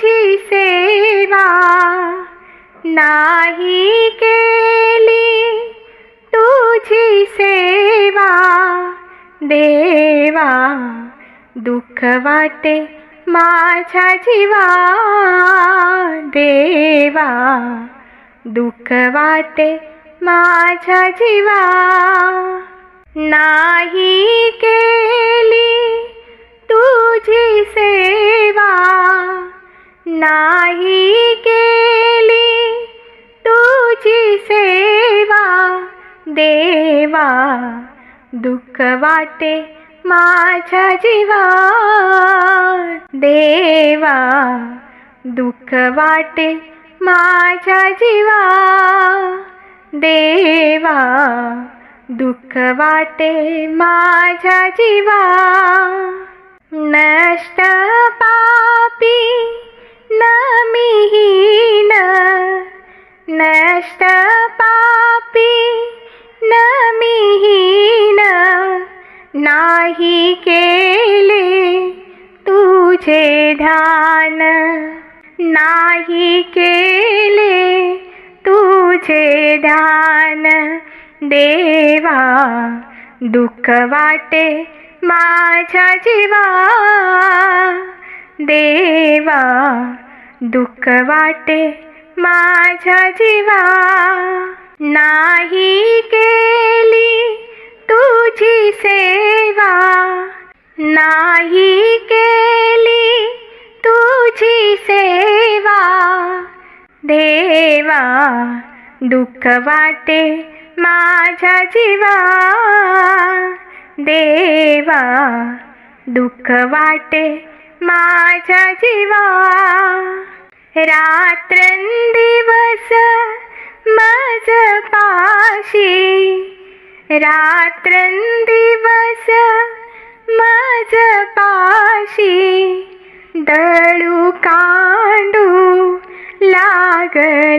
तुझी सेवा नाही केली. तुझी सेवा देवा दुःख वाटे माझ्या जीवा. देवा दुःख वाटे माझ्या जीवा. नाही केली. सेवा देवा दुःख वाटे माझ्या जीवा देवा दुःख वाटे माझ्या जीवा देवा दुःख वाटे माझ्या जीवा नष्ट पापी नमीहीन नष्ट ध्यान नाही केले तुझे ध्यान. देवा दुःख वाटे माझ्या जीवा. देवा दुःख वाटे माझ्या जीवा. नाही केली तुझी सेवा. देवा दुःख वाटे माझ्या जीवा. देवा दुःख वाटे माझ्या जीवा. रात्रंदिवस माझ पाशी रात्रंदिवस माझ पाशी दळू का लागलासी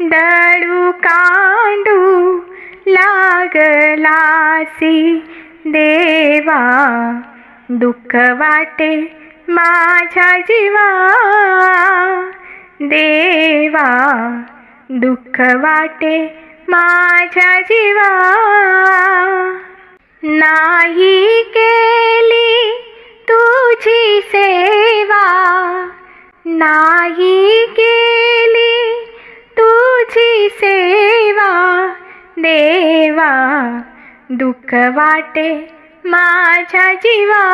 दळू कांडू लागलासी देवा दुःख वाटे माझ्या जीवा देवा दुःख वाटे माझ्या जीवा. नाही केली तुझी सेवा नाही केली तुझी सेवा देवा दुःख वाटे माझ्या जीवा.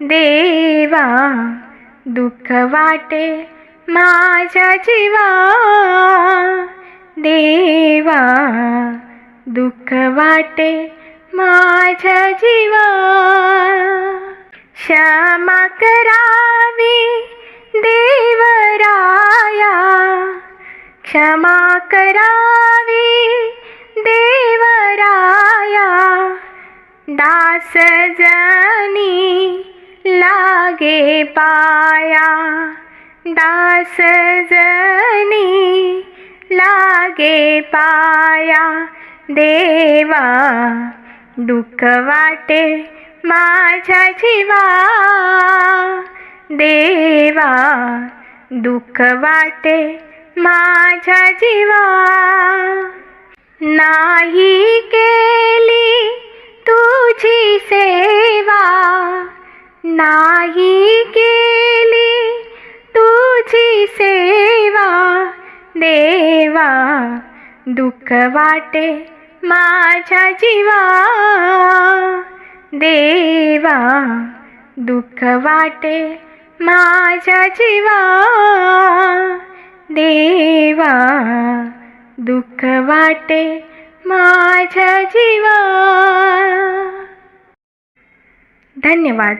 देवा दुःख वाटे माझ्या जीवा. देवा दुःख वाटे माझ्या जीवा. क्षमा करावी देवराया. क्षमा करावी देवराया. दास जनी लागे पाया. दास जनी लागे पाया. देवा दुःख वाटे माझ्या जीवा देवा दुःख वाटे माझ्या जीवा. नाही केली तुझी सेवा नाही केली तुझी सेवा. देवा दुःख वाटे माझ्या जीवा. देवा दुःख वाटे माझ्या जीवा. देवा दुःख वाटे माझ्या जीवा. धन्यवाद.